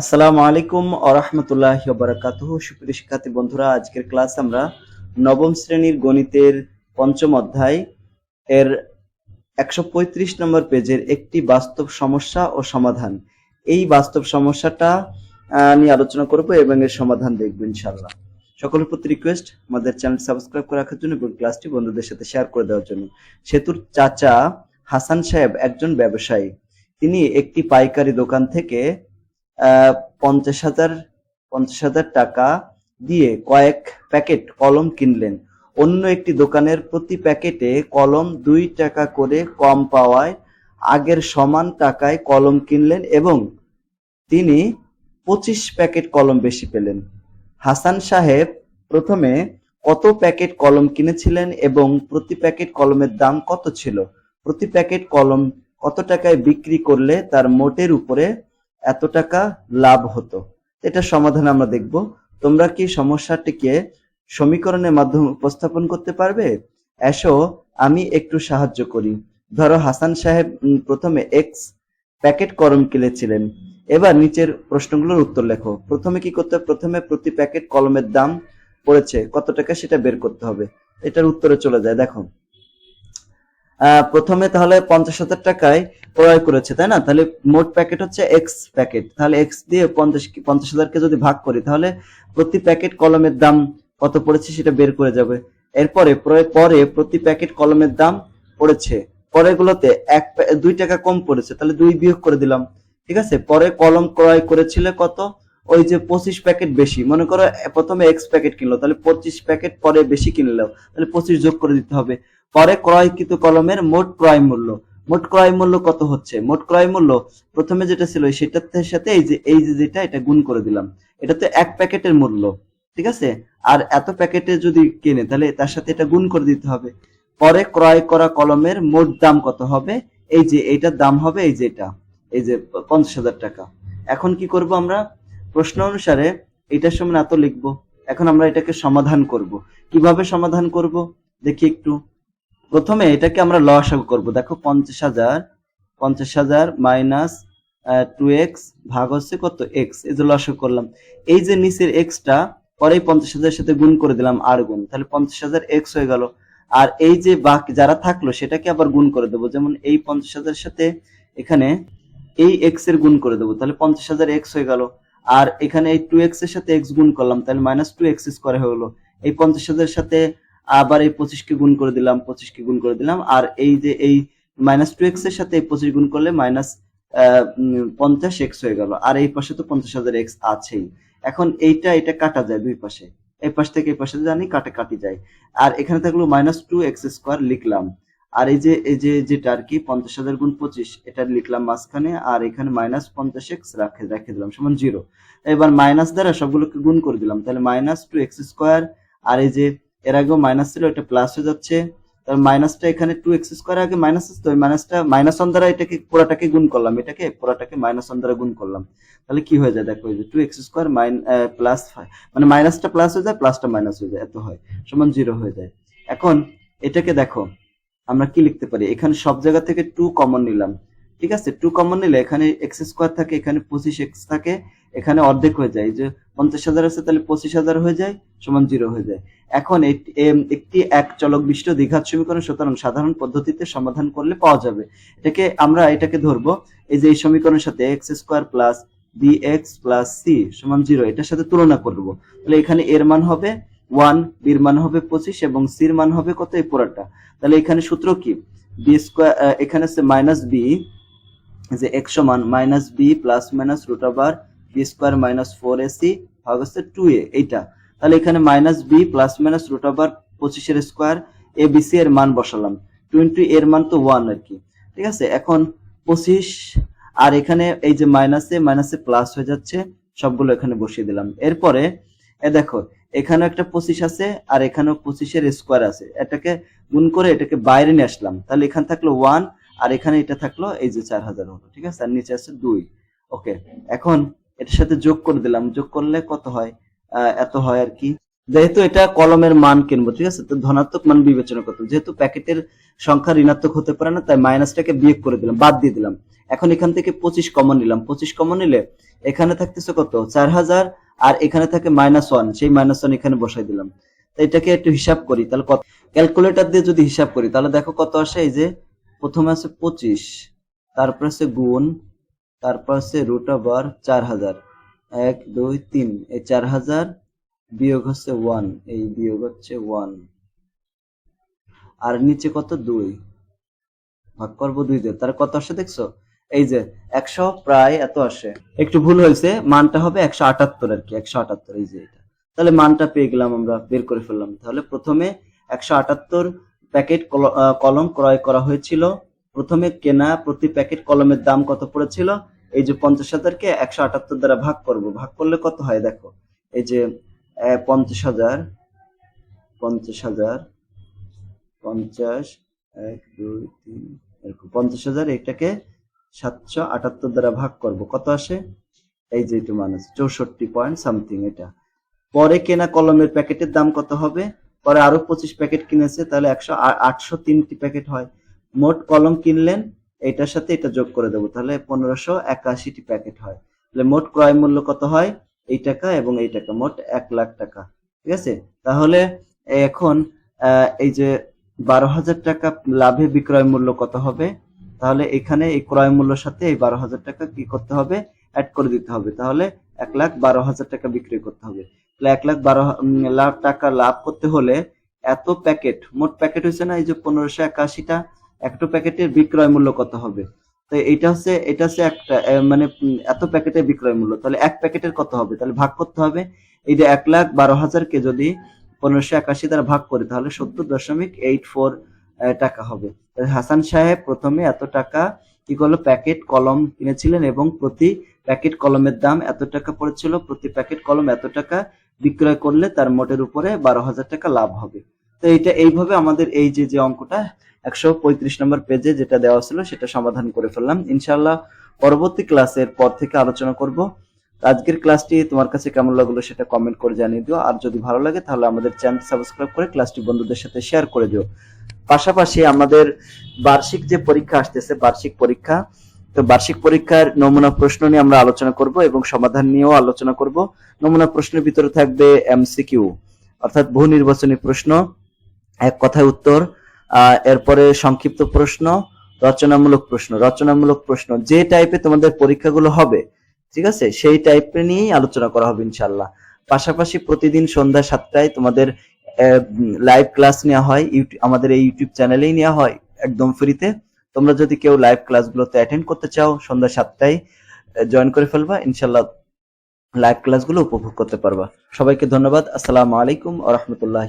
আসসালামু আলাইকুম আরহামতুল্লাহ বারাকাতুহ। সুপ্রিয় শিক্ষার্থী বন্ধুরা, আজকের ক্লাস আমরা নবম শ্রেণির গণিতের পঞ্চম অধ্যায় এর একশো পঁয়ত্রিশ নম্বর পেজের একটি বাস্তব সমস্যা ও সমাধান। এই বাস্তব সমস্যাটা নিয়ে আলোচনা করব এবং এর সমাধান দেখব ইনশাল্লাহ সকলের প্রতি রিকোয়েস্ট আমাদের চ্যানেল সাবস্ক্রাইব করে রাখার জন্য এবং ক্লাসটি বন্ধুদের সাথে শেয়ার করে দেওয়ার জন্য। সেতুর চাচা হাসান সাহেব একজন ব্যবসায়ী। তিনি একটি পাইকারি দোকান থেকে পঞ্চাশ হাজার পঞ্চাশ হাজার টাকা দিয়ে কয়েক প্যাকেট কলম কিনলেন। অন্য একটি দোকানের প্রতি প্যাকেটে কলম দুই টাকা করে কম পাওয়ায় আগের সমান টাকায় কলম কিনলেন এবং তিনি পঁচিশ প্যাকেট কলম বেশি পেলেন। হাসান সাহেব প্রথমে কত প্যাকেট কলম কিনেছিলেন এবং প্রতি প্যাকেট কলমের দাম কত ছিল? প্রতি প্যাকেট কলম কত টাকায় বিক্রি করলে তার মোটের উপরে এত টাকা লাভ হতো। এটা সমাধান আমরা দেখব। তোমরা কি সমস্যাটিকে সমীকরণের মাধ্যমে উপস্থাপন করতে পারবে? এসো, আমি একটু সাহায্য করি। ধরো, হাসান সাহেব প্রথমে এক্স প্যাকেট কলম কিনেছিলেন। এবার নিচের প্রশ্নগুলোর উত্তর লেখো। প্রথমে কি করতে প্রথমে প্রতি প্যাকেট কলমের দাম পড়েছে। কত টাকা সেটা বের করতে হবে? এটার উত্তরে চলে যায়। দেখো প্রথমে তাহলে পঞ্চাশ হাজার টাকায় ক্রয় করেছে, তাই না? তাহলে মোট প্যাকেট হচ্ছে এক্স প্যাকেট তাহলে এক্স দিয়ে পঞ্চাশ পঞ্চাশ হাজারকে যদি ভাগ করি, তাহলে প্রতি প্যাকেট কলমের দাম কত পড়েছে সেটা বের করে যাবে। এরপরে পরে- পরে প্রতি প্যাকেট কলমের দাম পড়েছে। পরেরগুলোতে এক দুই টাকা কম পড়েছে, তাহলে দুই বিয়োগ করে দিলাম। ঠিক আছে? পরে কলম ক্রয় করেছিল কত? ওই যে পঁচিশ প্যাকেট বেশি। মনে করো প্রথমে এক্স প্যাকেট কিনলো, তাহলে পঁচিশ প্যাকেট পরে বেশি কিনলো তাহলে পঁচিশ যোগ করে দিতে হবে। পরে ক্রয়কৃত কলমের মোট ক্রয় মূল্য। মোট ক্রয় মূল্য কত হচ্ছে? মোট ক্রয় মূল্য প্রথমে যেটা ছিল, সেটার সাথে এই যে এই যে যেটা, এটা গুণ করে দিলাম। এটা তো এক প্যাকেটের মূল্য, ঠিক আছে? আর এত প্যাকেটে যদি কিনে, তাহলে তার সাথে এটা গুণ করে দিতে হবে। পরে ক্রয় করা কলমের মোট দাম কত হবে? এই যে, এইটার দাম হবে এই যে এটা, এই যে পঞ্চাশ হাজার টাকা। এখন কি করব আমরা? প্রশ্ন অনুসারে এটার সমান এত লিখব। এখন আমরা এটাকে সমাধান করব। কীভাবে সমাধান করব? দেখি একটু। প্রথমে এটাকে আমরা লসাগু করব। দেখো পঞ্চাশ হাজার পঞ্চাশ হাজার মাইনাস টু এক্স ভাগ হচ্ছে কত? এক্স এই যে লসাগু করলাম। এই যে নিচের এক্সটা পরে পঞ্চাশ হাজারের সাথে গুণ করে দিলাম আর গুণ। তাহলে পঞ্চাশ হাজার এক্স হয়ে গেল। আর এই যে বাকি যারা থাকল, সেটাকে আবার গুণ করে দেবো। যেমন এই পঞ্চাশ হাজারের সাথে এখানে এই এক্সের গুণ করে দেবো। তাহলে পঞ্চাশ হাজার এক্স হয়ে গেল। আর এখানে এই টু এক্সের সাথে এক্স গুণ করলাম। তাহলে মাইনাস টু এক্স স্কোয়ার হয়ে গেলো। এই পঞ্চাশ হাজারের সাথে আবার এই পঁচিশকে গুণ করে দিলাম পঁচিশকে গুণ করে দিলাম। আর এই যে এই মাইনাস টু এক্সের সাথে এই পঁচিশ গুণ করলে মাইনাস পঞ্চাশ এক্স হয়ে গেল। আর এই পাশে তো পঞ্চাশ হাজার এক্স আছেই। এখন এইটা, এটা কাটা যায় দুই পাশে। এই পাশ থেকে এই পাশে জানি কাটে কাটি যায়। আর এখানে থাকল মাইনাস টু এক্স স্কোয়ার লিখলাম। আর এই যে এই যে, যেটা আর কি, পঞ্চাশ হাজার গুণ পঁচিশ, এটা লিখলাম মাঝখানে। আর এখানে মাইনাস পঞ্চাশ এক্স রাখে, রেখে দিলাম, সমান জিরো এবার মাইনাস দ্বারা সবগুলোকে গুণ করে দিলাম। তাহলে মাইনাস টু এক্স স্কোয়ার আর এই যে এর আগেও মাইনাস ছিল, এটা প্লাস হয়ে যাচ্ছে। তাহলে মাইনাসটা এখানে টু এক্স স্কোয়ার আগে মাইনাস আসতো ওই মাইনাসটা মাইনাস ওয়ান দ্বারা এটাকে পুরাটাকে গুণ করলাম। এটাকে পুরাটাকে মাইনাস ওয়ান দ্বারা গুণ করলাম। তাহলে কি হয়ে যায়? দেখো যে two x square mine plus মানে মাইনাসটা প্লাস হয়ে যায় প্লাসটা মাইনাস হয়ে যায়। এত হয়। সমান জিরো হয়ে যায়। এখন এটাকে দেখো, আমরা কি লিখতে পারি? এখানে সব জায়গা থেকে টু কমন নিলাম। ঠিক আছে টু কমন নিলে এখানে এক্স স্কোয়ার থাকে, এখানে পঁচিশ এক্স থাকে, এখানে অর্ধেক হয়ে যায়। যে পঞ্চাশ হাজার আছে, তাহলে পঁচিশ হাজার হয়ে যায়, সমান জিরো হয়ে যায়। এখন একটি এক চলক বিশিষ্ট দ্বিঘাত সমীকরণ সুতরাং সাধারণ পদ্ধতিতে সমাধান করলে পাওয়া যাবে। এটাকে আমরা এটাকে ধরবো, এই যে এই সমীকরণের সাথে x square plus B x plus C সমান জিরো এটার সাথে তুলনা করব। তাহলে এখানে এর মান হবে ওয়ান বির মান হবে পঁচিশ, এবং সির মান হবে কত? এই পুরাটা। তাহলে এখানে সূত্র কি? বি স্কোয়ার এখানে আছে মাইনাস বি যে এক্স সমান minus B plus minus root over B square minus four A C ভাগ হচ্ছে টু এ এইটা। তাহলে এখানে minus B plus minus root over পঁচিশের স্কোয়ার এ বি সি এর মান বসালাম। টোয়েন্টি এর মান তো ওয়ান আর কি। ঠিক আছে? এখন পঁচিশ, আর এখানে এই যে মাইনাসে মাইনাসে প্লাস হয়ে যাচ্ছে, সবগুলো এখানে বসিয়ে দিলাম। এরপরে, এ দেখো এখানে একটা পঁচিশ আছে, আর এখানেও পঁচিশের স্কোয়ার আছে। এটাকে গুণ করে এটাকে বাইরে নিয়ে আসলাম। তাহলে এখানে থাকল ওয়ান আর এখানে এটা থাকল এই যে চার হাজার হলো ঠিক আছে? আর নিচে আছে দুই। ওকে, এখন এটার সাথে যোগ করে দিলাম। যোগ করলে কত হয়? এত হয় আর কি? যেহেতু এটা কলমের মান কিনবো, ঠিক আছে? তো ধনাত্মক মান বিবেচনা করতে যেহেতু প্যাকেটের সংখ্যা ঋণাত্মক হতে পারে না, তাই মাইনাসটাকে বিয়োগ করে দিলাম, বাদ দিয়ে দিলাম। এখন এখান থেকে পঁচিশ কমন নিলাম। পঁচিশ কমন নিলে এখানে থাকতেছে কত? চার হাজার, আর এখানে থাকে মাইনাস ওয়ান। সেই মাইনাস ওয়ান এখানে বসাই দিলাম। তো এটাকে একটু হিসাব করি, তাহলে কত? ক্যালকুলেটর দিয়ে যদি হিসাব করি, তাহলে দেখো কত আসে? এই যে প্রথমে আছে পঁচিশ, তারপর আছে গুণ, তারপর আছে রুট ওভার চার হাজার। এক, দুই, তিন, এই চার হাজার বিয়োগ হচ্ছে ওয়ান এই বিয়োগ হচ্ছে ওয়ান আর নিচে কত? দুই। ভাগ করব দুই দিয়ে। তার কত আসে দেখছ? এই যে একশো প্রায় এত আসে। একটু ভুল হয়েছে, মানটা হবে একশো আটাত্তর আর কি, একশো আটাত্তর, এই যে এটা। তাহলে মানটা পেয়ে গেলাম আমরা, বের করে ফেললাম। তাহলে প্রথমে একশো আটাত্তর প্যাকেট কলম ক্রয় করা হয়েছিল। প্রথমে কেনা প্রতি প্যাকেট কলমের দাম কত পড়েছিল? এই যে পঞ্চাশ হাজারকে একশো আটাত্তর দ্বারা ভাগ করব। ভাগ করলে কত হয়? দেখো, এই যে পঞ্চাশ হাজার পঞ্চাশ হাজার, পঞ্চাশ, এক, দুই, তিন, এরকম পঞ্চাশ হাজার এটাকে সাতশো আটাত্তর দ্বারা ভাগ করব। কত আসে? এই যে এটা মান আছে চৌষট্টি পয়েন্ট সামথিং এটা। পরে কেনা কলমের প্যাকেটের দাম কত হবে? পরে আরও পঁচিশ প্যাকেট কিনেছে, তাহলে একশো আটশো তিনটি প্যাকেট হয়। মোট কলম কিনলেন, এটার সাথে এটা যোগ করে দেবো, তাহলে পনেরোশো একাশিটি প্যাকেট হয়। তাহলে মোট ক্রয় মূল্য কত হয়? এই টাকা এবং এই টাকা, মোট এক লাখ টাকা, ঠিক আছে? তাহলে এখন এই যে বারো হাজার টাকা লাভে বিক্রয় মূল্য কত হবে? তাহলে এখানে এই ক্রয় মূল্যের সাথে এই বারো হাজার টাকা কি করতে হবে? অ্যাড করে দিতে হবে। তাহলে এক লাখ বারো হাজার টাকা বিক্রি করতে হবে। তাহলে এক লাখ বারো লাখ টাকা লাভ করতে হলে এত প্যাকেট, মোট প্যাকেট হয়েছে না এই যে পনেরোশো একাশিটা, একটা প্যাকেটের বিক্রয় মূল্য কত হবে? তো এটা হচ্ছে এটা হচ্ছে একটা মানে এত প্যাকেটের বিক্রয় মূল্য। তাহলে এক প্যাকেটের কত হবে? তাহলে ভাগ করতে হবে। এই যে এক লাখ বারো হাজারকে যদি পনেরোশো একাশি দ্বারা ভাগ করি, তাহলে সত্তর দশমিক এইট ফোর টাকা হবে। হাসান সাহেব প্রথমে এত টাকা কি করল? প্যাকেট, কলম কিনেছিলেন এবং প্রতি প্যাকেট কলমের দাম এত টাকা পড়েছিল, প্রতি প্যাকেট কলম এত টাকা বিক্রয় করলে তার মোটের উপরে বারো হাজার টাকা লাভ হবে। তো এইটা এইভাবে আমাদের এই যে যে অঙ্কটা, একশো পঁয়ত্রিশ নম্বর পেজে যেটা দেওয়া ছিল সেটা সমাধান করে ফেললাম। ইনশাল্লাহ পরবর্তী ক্লাসের পর থেকে আলোচনা করব। আজকের ক্লাসটি তোমার কাছে কেমন লাগল সেটা কমেন্ট করে জানিয়ে দিও। আর যদি ভালো লাগে তাহলে আমাদের চ্যানেল সাবস্ক্রাইব করে ক্লাসটি বন্ধুদের সাথে শেয়ার করে দিও। পাশাপাশি আমাদের বার্ষিক যে পরীক্ষা আসতেছে, বার্ষিক পরীক্ষা তো বার্ষিক পরীক্ষার নমুনা প্রশ্ন নিয়ে আমরা আলোচনা করব এবং সমাধান নিয়েও আলোচনা করব। নমুনা প্রশ্নের ভিতরে থাকবে এমসিকিউ অর্থাৎ বহু নির্বাচনী প্রশ্ন, এক কথায় উত্তর এরপরে সংক্ষিপ্ত প্রশ্ন, রচনামূলক প্রশ্ন। রচনামূলক প্রশ্ন, যে টাইপে তোমাদের পরীক্ষাগুলো হবে, ঠিক আছে? সেই টাইপের নিয়েই আলোচনা করা হবে ইনশাল্লাহ পাশাপাশি প্রতিদিন সন্ধ্যা সাতটায় তোমাদের লাইভ ক্লাস নেওয়া হয় আমাদের এই ইউটিউব চ্যানেলেই নেওয়া হয়, একদম ফ্রিতে তোমরা যদি কেউ লাইভ ক্লাসগুলোতে অ্যাটেন্ড করতে চাও, সন্ধ্যা সাতটায় জয়েন করে ফেলবা ইনশাল্লাহ লাইভ ক্লাসগুলো উপভোগ করতে পারবা। সবাইকে ধন্যবাদ, আসসালামু আলাইকুম আ রহমতুল্লাহ